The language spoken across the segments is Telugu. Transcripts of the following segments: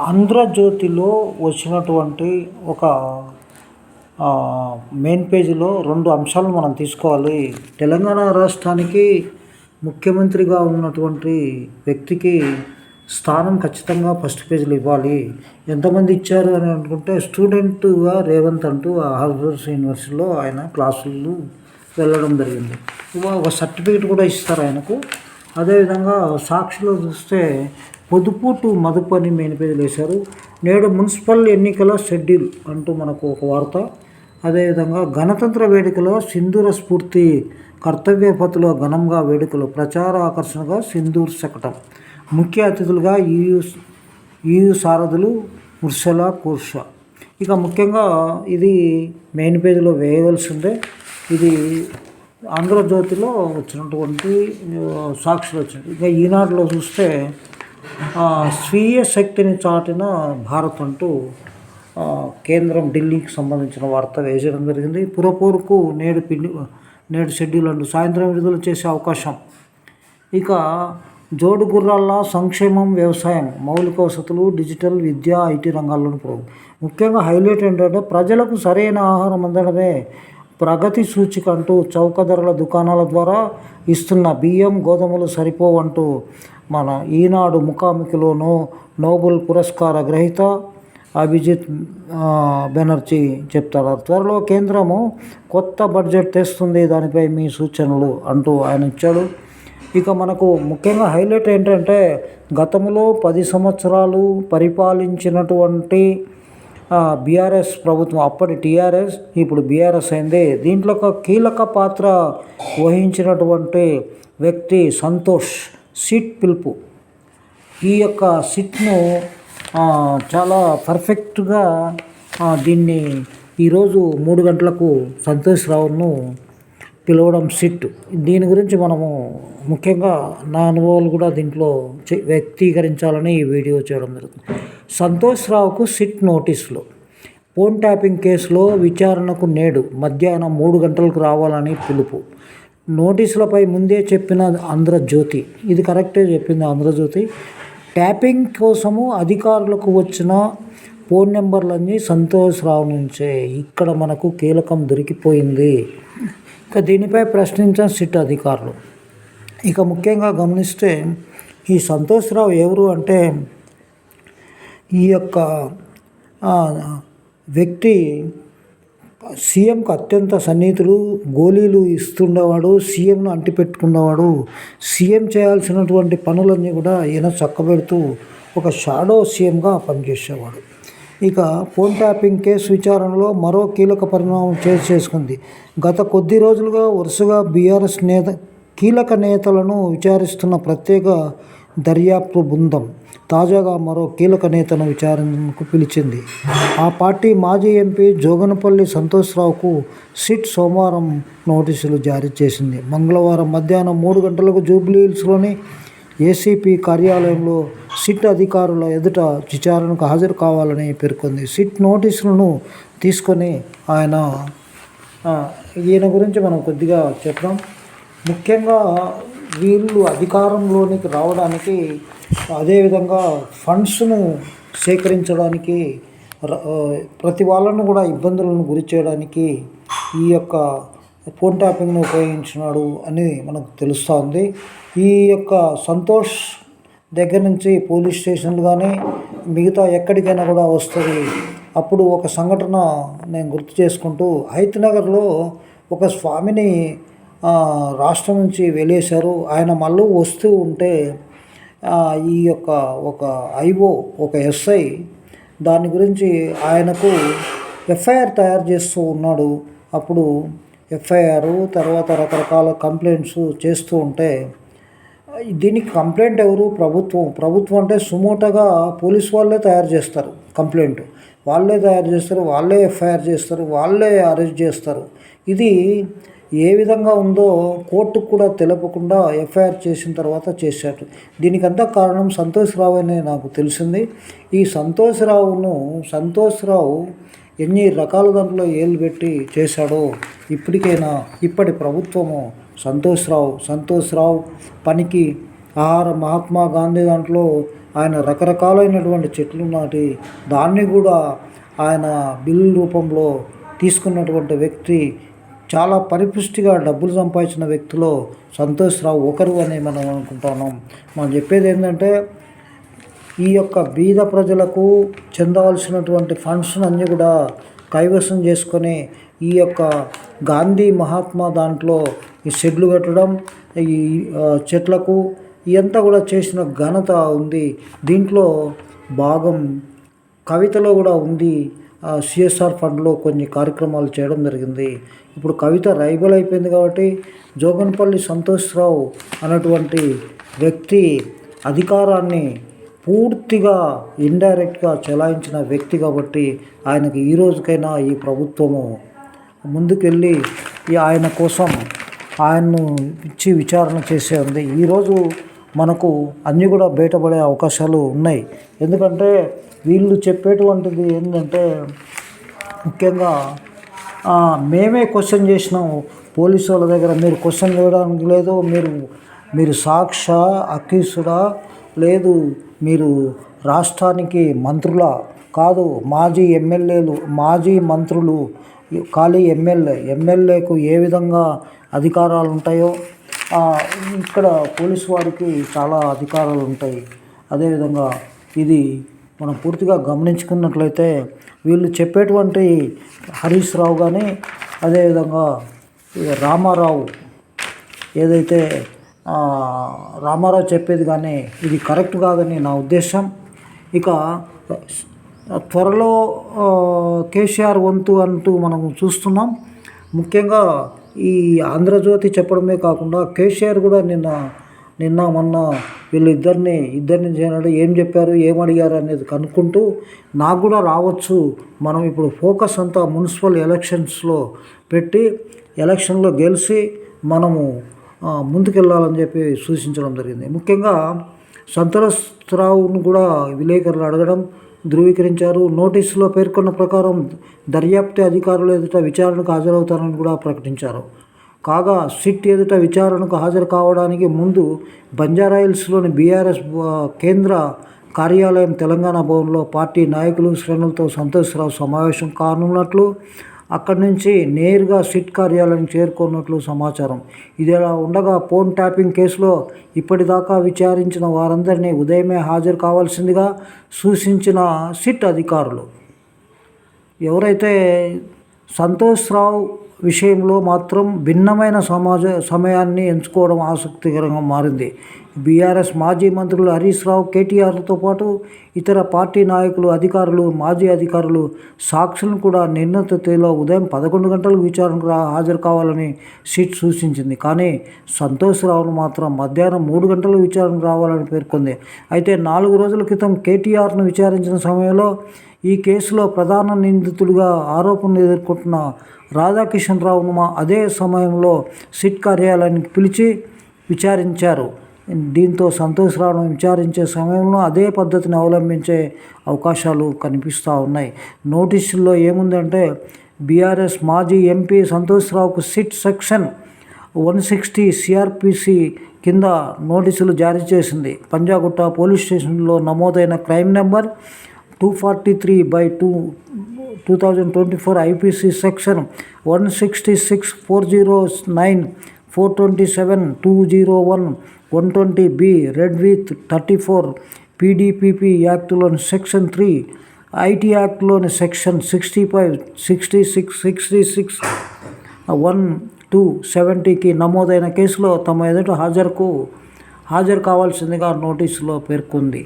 ఆంధ్రజ్యోతిలో వచ్చినటువంటి ఒక మెయిన్ పేజీలో రెండు అంశాలు మనం తీసుకోవాలి. తెలంగాణ రాష్ట్రానికి ముఖ్యమంత్రిగా ఉన్నటువంటి వ్యక్తికి స్థానం ఖచ్చితంగా ఫస్ట్ పేజీలో ఇవ్వాలి. ఎంతమంది ఇచ్చారు అని అనుకుంటే స్టూడెంట్గా రేవంత్ అంటూ హార్వర్స్ యూనివర్సిటీలో ఆయన క్లాసులు వెళ్ళడం జరిగింది. ఒక సర్టిఫికేట్ కూడా ఇస్తారు ఆయనకు. అదేవిధంగా సాక్షిలో చూస్తే పొదుపు మదుపు అని మెయిన్ పేజీలు వేశారు. నేడు మున్సిపల్ ఎన్నికల షెడ్యూల్ అంటూ మనకు ఒక వార్త. అదేవిధంగా గణతంత్ర వేడుకలో సింధూర స్ఫూర్తి కర్తవ్య పథులో ఘనంగా వేడుకలు ప్రచార ఆకర్షణగా సింధూర్ శకటం. ముఖ్య అతిథులుగా ఈయు ఈయు సారథులు ఉర్సలా కూర్షా. ఇక ముఖ్యంగా ఇది మెయిన్ పేజీలో వేయవలసిందే. ఇది ఆంధ్రజ్యోతిలో వచ్చినటువంటి సాక్షులు వచ్చింది ఇక ఈనాడులో చూస్తే స్వీయ శక్తిని చాటిన భారత్ అంటూ కేంద్రం ఢిల్లీకి సంబంధించిన వార్త వేయడం జరిగింది. పురపూరుకు నేడు పిల్లి నేడు షెడ్యూల్ అంటూ సాయంత్రం విడుదల చేసే అవకాశం. ఇక జోడు గుర్రాల సంక్షేమం వ్యవసాయం మౌలిక వసతులు డిజిటల్ విద్య ఐటీ రంగాల్లోని పురోగతి ముఖ్యంగా హైలైట్ ఏంటంటే ప్రజలకు సరైన ఆహారం అందడమే ప్రగతి సూచిక అంటూ చౌక ధరల దుకాణాల ద్వారా ఇస్తున్న బియ్యం గోధుమలు సరిపోవంటూ మన ఈనాడు ముఖాముఖిలోనూ నోబెల్ పురస్కార గ్రహీత అభిజిత్ బెనర్జీ చెప్తారు. త్వరలో కేంద్రము కొత్త బడ్జెట్ తెస్తుంది. దానిపై మీ సూచనలు అంటూ ఆయన ఇచ్చాడు. ఇక మనకు ముఖ్యంగా హైలైట్ ఏంటంటే గతంలో పది సంవత్సరాలు పరిపాలించినటువంటి బీఆర్ఎస్ ప్రభుత్వం అప్పటి టీఆర్ఎస్ ఇప్పుడు బీఆర్ఎస్ అయింది. దీంట్లో ఒక కీలక పాత్ర వహించినటువంటి వ్యక్తి సంతోష్ సిట్ పిలుపు. ఈ యొక్క సిట్ను చాలా పర్ఫెక్ట్గా దీన్ని ఈరోజు మూడు గంటలకు సంతోష్ రావును పిలవడం సిట్. దీని గురించి మనము ముఖ్యంగా నా అనుభవాలు కూడా దీంట్లో చే- వ్యక్తీకరించాలని ఈ వీడియో చేయడం జరుగుతుంది. సంతోష్ రావుకు సిట్ నోటీసులు. ఫోన్ ట్యాపింగ్ కేసులో విచారణకు నేడు మధ్యాహ్నం మూడు గంటలకు రావాలని పిలుపు. నోటీసులపై ముందే చెప్పిన ఆంధ్రజ్యోతి ఇది కరెక్టే చెప్పింది ఆంధ్రజ్యోతి ట్యాపింగ్ కోసము అధికారులకు వచ్చిన ఫోన్ నెంబర్లన్నీ సంతోష్ రావు నుంచే. ఇక్కడ మనకు కీలకం దొరికిపోయింది. ఇక దీనిపై ప్రశ్నించిన సిట్ అధికారులు ఇక ముఖ్యంగా గమనిస్తే ఈ సంతోష్ రావు ఎవరు అంటే ఈ యొక్క వ్యక్తి సీఎంకు అత్యంత సన్నిహితుడు గోళీలు ఇస్తుండేవాడు సీఎంను అంటిపెట్టుకున్నవాడు. సీఎం చేయాల్సినటువంటి పనులన్నీ కూడా ఈయన చక్కబెడుతూ ఒక షాడో సీఎంగా పనిచేసేవాడు. ఇక ఫోన్ ట్యాపింగ్ కేసు విచారణలో మరో కీలక పరిణామం చేసి చేసుకుంది. గత కొద్ది రోజులుగా వరుసగా బీఆర్ఎస్ నేత కీలక నేతలను విచారిస్తున్న ప్రత్యేక దర్యాప్తు బృందం తాజాగా మరో కీలక నేతను విచారణకు పిలిచింది. ఆ పార్టీ మాజీ ఎంపీ జోగనపల్లి సంతోష్రావుకు సిట్ సోమవారం నోటీసులు జారీ చేసింది. మంగళవారం మధ్యాహ్నం మూడు గంటలకు జూబ్లీ హిల్స్లోని ఏసీపీ కార్యాలయంలో సిట్ అధికారుల ఎదుట విచారణకు హాజరు కావాలని పేర్కొంది. సిట్ నోటీసులను తీసుకొని ఆయన ఈయన గురించి మనం కొద్దిగా చెప్పడం. ముఖ్యంగా వీళ్ళు అధికారంలోనికి రావడానికి అదేవిధంగా ఫండ్స్ను సేకరించడానికి ప్రతి వాళ్ళను కూడా ఇబ్బందులను గురి చేయడానికి ఈ యొక్క ఫోన్ ట్యాపింగ్ను ఉపయోగించినాడు అని మనకు తెలుస్తుంది. ఈ యొక్క సంతోష్ దగ్గర నుంచి పోలీస్ స్టేషన్లు కానీ మిగతా ఎక్కడికైనా కూడా వస్తుంది. అప్పుడు ఒక సంఘటన నేను గుర్తు చేసుకుంటూ హైత్ నగర్లో ఒక స్వామిని రాష్ట్రం నుంచి వెళ్ళేశారు ఆయన మళ్ళీ వస్తూ ఉంటే ఈ యొక్క ఒక ఐఓ ఒక ఎస్ఐ దాని గురించి ఆయనకు ఎఫ్ఐఆర్ తయారు చేస్తూ ఉన్నాడు. అప్పుడు ఎఫ్ఐఆర్ తర్వాత రకరకాల కంప్లైంట్స్ చేస్తూ ఉంటే దీనికి కంప్లైంట్ ఎవరు? ప్రభుత్వం. ప్రభుత్వం అంటే సుమోటగా పోలీస్ వాళ్ళే తయారు చేస్తారు కంప్లైంట్. వాళ్ళే తయారు చేస్తారు వాళ్ళే ఎఫ్ఐఆర్ చేస్తారు వాళ్ళే అరెస్ట్ చేస్తారు. ఇది ఏ విధంగా ఉందో కోర్టుకు కూడా తెలపకుండా ఎఫ్ఐఆర్ చేసిన తర్వాత చేశారు. దీనికంతా కారణం సంతోష్ రావు నాకు తెలిసింది. ఈ సంతోష్ రావును సంతోష్ రావు ఎన్ని రకాల దాంట్లో ఏళ్ళు పెట్టి చేశాడో ఇప్పటికైనా ఇప్పటి ప్రభుత్వము సంతోష్ రావు సంతోష్ రావు పనికి ఆహార మహాత్మా గాంధీ దాంట్లో ఆయన రకరకాలైనటువంటి చెట్లు నాటి దాన్ని కూడా ఆయన బిల్లు రూపంలో తీసుకున్నటువంటి వ్యక్తి చాలా పరిపుష్టిగా డబ్బులు సంపాదించిన వ్యక్తిలో సంతోష్ రావు ఒకరు అని మనం అనుకుంటున్నాం. మనం చెప్పేది ఏంటంటే ఈ యొక్క బీద ప్రజలకు చెందవలసినటువంటి ఫండ్స్ అన్నీ కూడా కైవసం చేసుకొని ఈ యొక్క గాంధీ మహాత్మా దాంట్లో ఈ షెడ్లు కట్టడం ఈ చెట్లకు ఇదంతా కూడా చేసిన ఘనత ఉంది. దీంట్లో భాగం కవితలో కూడా ఉంది. సిఎస్ఆర్ ఫండ్లో కొన్ని కార్యక్రమాలు చేయడం జరిగింది. ఇప్పుడు కవిత రైబల్ అయిపోయింది కాబట్టి జోగన్పల్లి సంతోష్రావు అన్నటువంటి వ్యక్తి అధికారాన్ని పూర్తిగా ఇండైరెక్ట్గా చెలాయించిన వ్యక్తి కాబట్టి ఆయనకి ఈ రోజుకైనా ఈ ప్రభుత్వము ముందుకెళ్ళి ఈ ఆయన కోసం ఆయన్ను ఇచ్చి విచారణ చేసే ఉంది. ఈరోజు మనకు అన్నీ కూడా బయటపడే అవకాశాలు ఉన్నాయి. ఎందుకంటే వీళ్ళు చెప్పేటువంటిది ఏంటంటే ముఖ్యంగా మేమే క్వశ్చన్ చేసినాం. పోలీసు వాళ్ళ దగ్గర మీరు క్వశ్చన్ చేయడానికి లేదు మీరు మీరు సాక్ష అక్యూసుడా లేదు మీరు రాష్ట్రానికి మంత్రులా కాదు మాజీ ఎమ్మెల్యేలు మాజీ మంత్రులు ఖాళీ ఎమ్మెల్యే ఎమ్మెల్యేకు ఏ విధంగా అధికారాలు ఉంటాయో ఇక్కడ పోలీసు వారికి చాలా అధికారాలు ఉంటాయి. అదేవిధంగా ఇది మనం పూర్తిగా గమనించుకున్నట్లయితే వీళ్ళు చెప్పేటువంటి హరీష్ రావు కానీ అదేవిధంగా రామారావు ఏదైతే రామారావు చెప్పేది కానీ ఇది కరెక్ట్ కాదని నా ఉద్దేశం. ఇక త్వరలో కేసీఆర్ వంతు అంటూ మనం చూస్తున్నాం. ముఖ్యంగా ఈ ఆంధ్రజ్యోతి చెప్పడమే కాకుండా కేసీఆర్ కూడా నిన్న నిన్న మొన్న వీళ్ళిద్దరిని ఇద్దరిని చేయడం ఏం చెప్పారు ఏం అడిగారు అనేది కనుక్కుంటూ నాకు కూడా రావచ్చు. మనం ఇప్పుడు ఫోకస్ అంతా మున్సిపల్ ఎలక్షన్స్లో పెట్టి ఎలక్షన్లో గెలిచి మనము ముందుకెళ్ళాలని చెప్పి సూచించడం జరిగింది. ముఖ్యంగా సంతరస్రావును కూడా విలేకరులు అడగడం ధృవీకరించారు. నోటీసులో పేర్కొన్న ప్రకారం దర్యాప్తు అధికారులు ఎదుట విచారణకు హాజరవుతారని కూడా ప్రకటించారు. కాగా సిట్ ఎదుట విచారణకు హాజరు కావడానికి ముందు బంజారాయిల్స్లోని బీఆర్ఎస్ కేంద్ర కార్యాలయం తెలంగాణ భవన్లో పార్టీ నాయకులు శ్రేణులతో సంతోష్రావు సమావేశం కానున్నట్లు అక్కడి నుంచి నేరుగా సిట్ కార్యాలయం చేరుకున్నట్లు సమాచారం. ఇదిలా ఉండగా ఫోన్ ట్యాపింగ్ కేసులో ఇప్పటిదాకా విచారించిన వారందరినీ ఉదయమే హాజరు కావాల్సిందిగా సూచించిన సిట్ అధికారులు. ఎవరైతే సంతోష్రావు విషయంలో మాత్రం భిన్నమైన సమాజ సమయాన్ని ఎంచుకోవడం ఆసక్తికరంగా మారింది. బీఆర్ఎస్ మాజీ మంత్రులు హరీష్ రావు కేటీఆర్తో పాటు ఇతర పార్టీ నాయకులు అధికారులు మాజీ అధికారులు సాక్షులను కూడా నిర్ణీత తేలో ఉదయం పదకొండు గంటలకు విచారణకు రా హాజరు కావాలని సిట్ సూచించింది. కానీ సంతోష్ రావును మాత్రం మధ్యాహ్నం మూడు గంటలకు విచారణకు రావాలని పేర్కొంది. అయితే నాలుగు రోజుల క్రితం కేటీఆర్ను విచారించిన సమయంలో ఈ కేసులో ప్రధాన నిందితుడిగా ఆరోపణలు ఎదుర్కొంటున్న రాధాకిషన్ రావును అదే సమయంలో సిట్ కార్యాలయానికి పిలిచి విచారించారు. దీంతో సంతోష్ రావును విచారించే సమయంలో అదే పద్ధతిని అవలంబించే అవకాశాలు కనిపిస్తూ ఉన్నాయి. నోటీసుల్లో ఏముందంటే బీఆర్ఎస్ మాజీ ఎంపీ సంతోష్ రావుకు SIT section one sixty CrPC కింద నోటీసులు జారీ చేసింది. పంజాగుట్ట పోలీస్ స్టేషన్లో నమోదైన crime number two forty three by two two thousand twenty four IPC section one sixty six four zero nine four twenty seven two zero one one twenty B read with thirty four PDPP యాక్ట్లోని section three IT యాక్ట్లోని section sixty five sixty six sixty six one two సెవెంటీకి నమోదైన కేసులో తమ ఎదుట హాజరుకు హాజరు కావాల్సిందిగా నోటీసులో పేర్కొంది.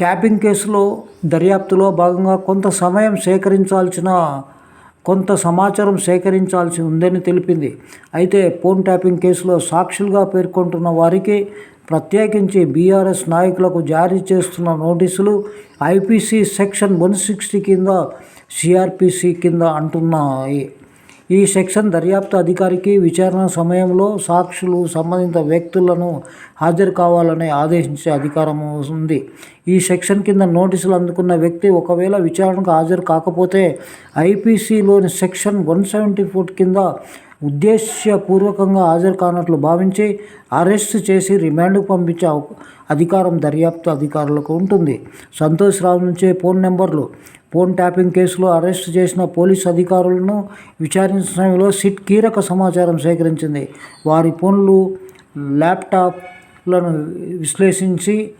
ట్యాపింగ్ కేసులో దర్యాప్తులో భాగంగా కొంత సమయం సేకరించాల్సిన కొంత సమాచారం సేకరించాల్సి ఉందని తెలిపింది. అయితే ఫోన్ ట్యాపింగ్ కేసులో సాక్షులుగా పేర్కొంటున్న వారికి ప్రత్యేకించి బీఆర్ఎస్ నాయకులకు జారీ చేస్తున్న నోటీసులు ఐపీసీ సెక్షన్ వన్ సిక్స్టీ కింద సిఆర్పిసి కింద అంటున్నాయి. ఈ సెక్షన్ దర్యాప్తు అధికారికి విచారణ సమయంలో సాక్షులు సంబంధిత వ్యక్తులను హాజరు కావాలని ఆదేశించే అధికారం ఉంది. ఈ సెక్షన్ కింద నోటీసులు అందుకున్న వ్యక్తి ఒకవేళ విచారణకు హాజరు కాకపోతే ఐపీసీలోని సెక్షన్ వన్ సెవెంటీ ఫోర్ కింద ఉద్దేశ్యపూర్వకంగా హాజరు కానట్లు భావించి అరెస్ట్ చేసి రిమాండ్కు పంపించే అధికారం దర్యాప్తు అధికారులకు ఉంటుంది. సంతోష్ రావు నుంచే ఫోన్ నెంబర్లు. ఫోన్ ట్యాపింగ్ కేసులో అరెస్ట్ చేసిన పోలీస్ అధికారులను విచారించిన సమయంలో సిట్ కీలక సమాచారం సేకరించింది. వారి ఫోన్లు ల్యాప్టాప్లను విశ్లేషించి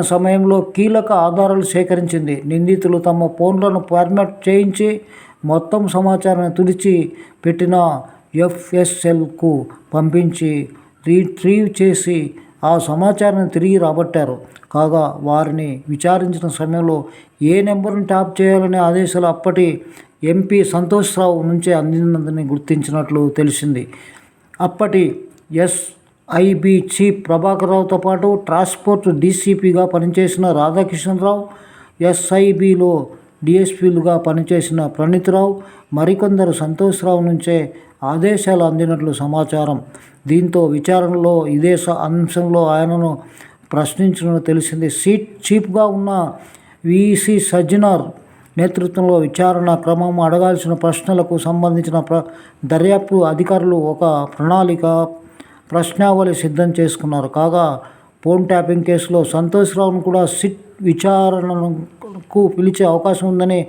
సమయంలో కీలక ఆధారాలు సేకరించింది. నిందితులు తమ ఫోన్లను ఫార్మాట్ చేయించి మొత్తం సమాచారాన్ని తుడిచి పెట్టిన ఎఫ్ఎస్ఎల్కు పంపించి రీట్రీవ్ చేసి ఆ సమాచారాన్ని తిరిగి రాబట్టారు. కాగా వారిని విచారించిన సమయంలో ఏ నెంబర్ను ట్యాప్ చేయాలనే ఆదేశాలు అప్పటి ఎంపీ సంతోష్ రావు నుంచే అందినందని గుర్తించినట్లు తెలిసింది. అప్పటి ఎస్ఐబి చీఫ్ ప్రభాకర్ రావుతో పాటు ట్రాన్స్పోర్ట్ డీసీపీగా పనిచేసిన రాధాకిషన్రావు ఎస్ఐబిలో డిఎస్పీలుగా పనిచేసిన ప్రణీత్రావు మరికొందరు సంతోష్రావు నుంచే ఆదేశాలు అందినట్లు సమాచారం. దీంతో విచారణలో ఇదే స- అంశంలో ఆయనను ప్రశ్నించినట్లు తెలిసింది. సీట్ చీఫ్గా ఉన్న విసి సజ్జనార్ నేతృత్వంలో విచారణ క్రమం అడగాల్సిన ప్రశ్నలకు సంబంధించిన ప్ర దర్యాప్తు అధికారులు ఒక ప్రణాళిక ప్రశ్నావళి సిద్ధం చేసుకున్నారు. కాగా ఫోన్ ట్యాపింగ్ కేసులో సంతోష్రావును కూడా సిట్ విచారణను కు పిలిచే అవకాశం ఉందని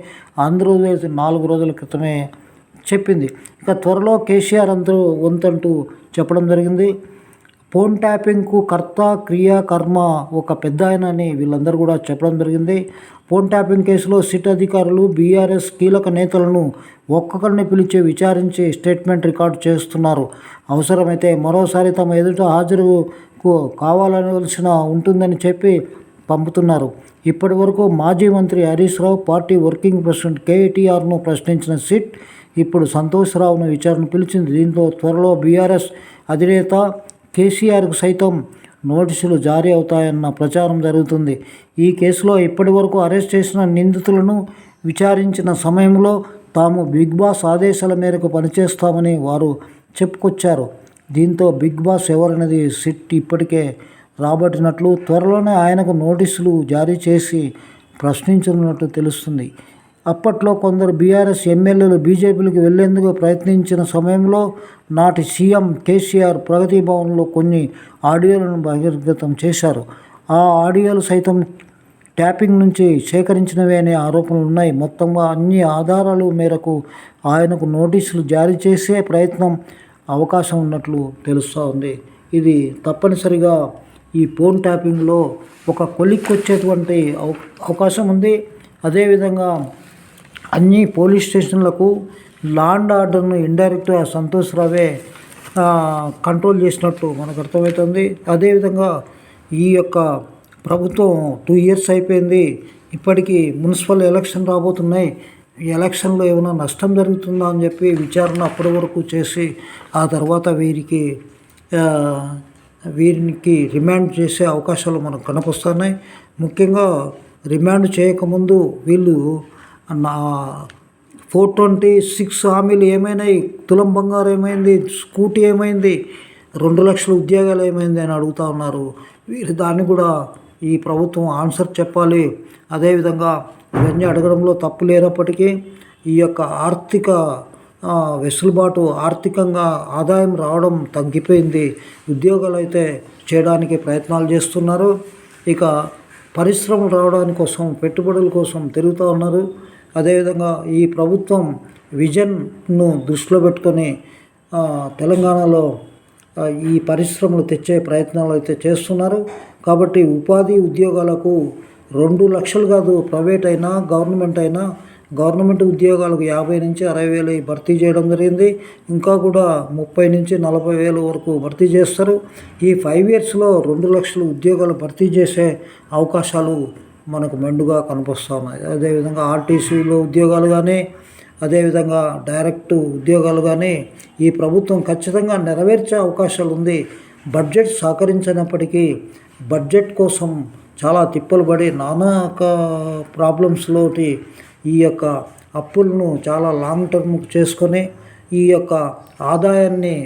ఆంధ్రప్రదేశ్ నాలుగు రోజుల క్రితమే చెప్పింది. ఇక త్వరలో కేసీఆర్ అంతూ వంతంటూ చెప్పడం జరిగింది. ఫోన్ ట్యాపింగ్కు కర్త క్రియ కర్మ ఒక పెద్ద ఆయన అని వీళ్ళందరూ కూడా చెప్పడం జరిగింది. ఫోన్ ట్యాపింగ్ కేసులో సిట్ అధికారులు బీఆర్ఎస్ కీలక నేతలను ఒక్కొక్కరిని పిలిచి విచారించి స్టేట్మెంట్ రికార్డు చేస్తున్నారు. అవసరమైతే మరోసారి తమ ఎదుట హాజరుకు కావాలనవలసిన ఉంటుందని చెప్పి పంపుతున్నారు. ఇప్పటి వరకు మాజీ మంత్రి Harish Rao party working president కేటీఆర్ను ప్రశ్నించిన సిట్ ఇప్పుడు సంతోష్ రావును విచారణ పిలిచింది. దీంతో త్వరలో బీఆర్ఎస్ అధినేత కేసీఆర్కు సైతం నోటీసులు జారీ అవుతాయన్న ప్రచారం జరుగుతుంది. ఈ కేసులో ఇప్పటి వరకు అరెస్ట్ చేసిన నిందితులను విచారించిన సమయంలో తాము బిగ్ బాస్ ఆదేశాల మేరకు పనిచేస్తామని వారు చెప్పుకొచ్చారు. దీంతో బిగ్ బాస్ ఎవరనేది సిట్ ఇప్పటికే రాబట్టినట్లు త్వరలోనే ఆయనకు నోటీసులు జారీ చేసి ప్రశ్నించనున్నట్లు తెలుస్తుంది. అప్పట్లో కొందరు బీఆర్ఎస్ ఎమ్మెల్యేలు బీజేపీలకు వెళ్ళేందుకు ప్రయత్నించిన సమయంలో నాటి సీఎం కేసీఆర్ ప్రగతి భవన్లో కొన్ని ఆడియోలను బహిర్గతం చేశారు. ఆ ఆడియోలు సైతం ట్యాపింగ్ నుంచి సేకరించినవే అనే ఆరోపణలు ఉన్నాయి. మొత్తంగా అన్ని ఆధారాలు మేరకు ఆయనకు నోటీసులు జారీ చేసే ప్రయత్నం అవకాశం ఉన్నట్లు తెలుస్తోంది. ఇది తప్పనిసరిగా ఈ ఫోన్ ట్యాపింగ్లో ఒక కొలిక్కి వచ్చేటువంటి అవకాశం ఉంది. అదేవిధంగా అన్ని పోలీస్ స్టేషన్లకు లాండ్ ఆర్డర్ను ఇండైరెక్ట్గా సంతోష్ రావే కంట్రోల్ చేసినట్టు మనకు అర్థమవుతుంది. అదేవిధంగా ఈ యొక్క ప్రభుత్వం టూ ఇయర్స్ అయిపోయింది. ఇప్పటికీ మున్సిపల్ ఎలక్షన్ రాబోతున్నాయి. ఎలక్షన్లో ఏమైనా నష్టం జరుగుతుందా అని చెప్పి విచారణ అప్పటి వరకు చేసి ఆ తర్వాత వీరికి వీరికి రిమాండ్ చేసే అవకాశాలు మనకు కనిపిస్తున్నాయి ముఖ్యంగా రిమాండ్ చేయకముందు వీళ్ళు నా ఫోర్ ట్వంటీ సిక్స్ హామీలు ఏమైనాయి? తులం బంగారు ఏమైంది? స్కూటీ ఏమైంది? రెండు లక్షల ఉద్యోగాలు ఏమైంది అని అడుగుతా ఉన్నారు. వీరు దాన్ని కూడా ఈ ప్రభుత్వం ఆన్సర్ చెప్పాలి. అదేవిధంగా ఇవన్నీ అడగడంలో తప్పు లేనప్పటికీ ఈ యొక్క ఆర్థిక వెసులుబాటు ఆర్థికంగా ఆదాయం రావడం తగ్గిపోయింది. ఉద్యోగాలు అయితే చేయడానికి ప్రయత్నాలు చేస్తున్నారు. ఇక పరిశ్రమలు రావడానికి కోసం పెట్టుబడుల కోసం తిరుగుతూ ఉన్నారు. అదేవిధంగా ఈ ప్రభుత్వం విజన్ను దృష్టిలో పెట్టుకొని తెలంగాణలో ఈ పరిశ్రమలు తెచ్చే ప్రయత్నాలు అయితే చేస్తున్నారు. కాబట్టి ఉపాధి ఉద్యోగాలకు రెండు లక్షలు కాదు ప్రైవేట్ అయినా గవర్నమెంట్ అయినా గవర్నమెంట్ ఉద్యోగాలకు యాభై నుంచి అరవై వేలు భర్తీ చేయడం జరిగింది. ఇంకా కూడా ముప్పై నుంచి నలభై వేల వరకు భర్తీ చేస్తారు. ఈ ఫైవ్ ఇయర్స్లో రెండు లక్షల ఉద్యోగాలు భర్తీ చేసే అవకాశాలు మనకు మెండుగా కనిపిస్తున్నాయి. అదేవిధంగా ఆర్టీసీలో ఉద్యోగాలు కానీ అదేవిధంగా డైరెక్ట్ ఉద్యోగాలు కానీ ఈ ప్రభుత్వం ఖచ్చితంగా నెరవేర్చే అవకాశాలు ఉంది. బడ్జెట్ సహకరించినప్పటికీ బడ్జెట్ కోసం చాలా తిప్పలు పడి నానా ప్రాబ్లమ్స్లోటి ఈ యొక్క అప్పులను చాలా లాంగ్ టర్మ్ చేసుకొని ఈ యొక్క ఆదాయాన్ని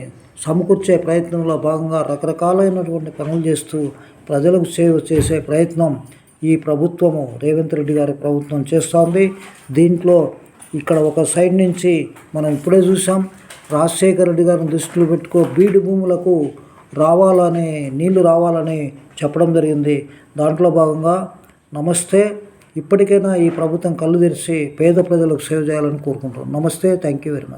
సమకూర్చే ప్రయత్నంలో భాగంగా రకరకాలైనటువంటి పనులు చేస్తూ ప్రజలకు సేవ చేసే ప్రయత్నం ఈ ప్రభుత్వము రేవంత్ రెడ్డి గారి ప్రభుత్వం చేస్తోంది. దీంట్లో ఇక్కడ ఒక సైడ్ నుంచి మనం ఇప్పుడే చూసాం రాజశేఖర రెడ్డి గారిని దృష్టిలో పెట్టుకో బీడు భూములకు రావాలని నీళ్ళు రావాలని చెప్పడం జరిగింది. దాంట్లో భాగంగా నమస్తే ఇప్పటికైనా ఈ ప్రభుత్వం కళ్ళు తెరిచి పేద ప్రజలకు సేవ చేయాలని కోరుకుంటున్నాం. నమస్తే థ్యాంక్ యూ వెరీ మచ్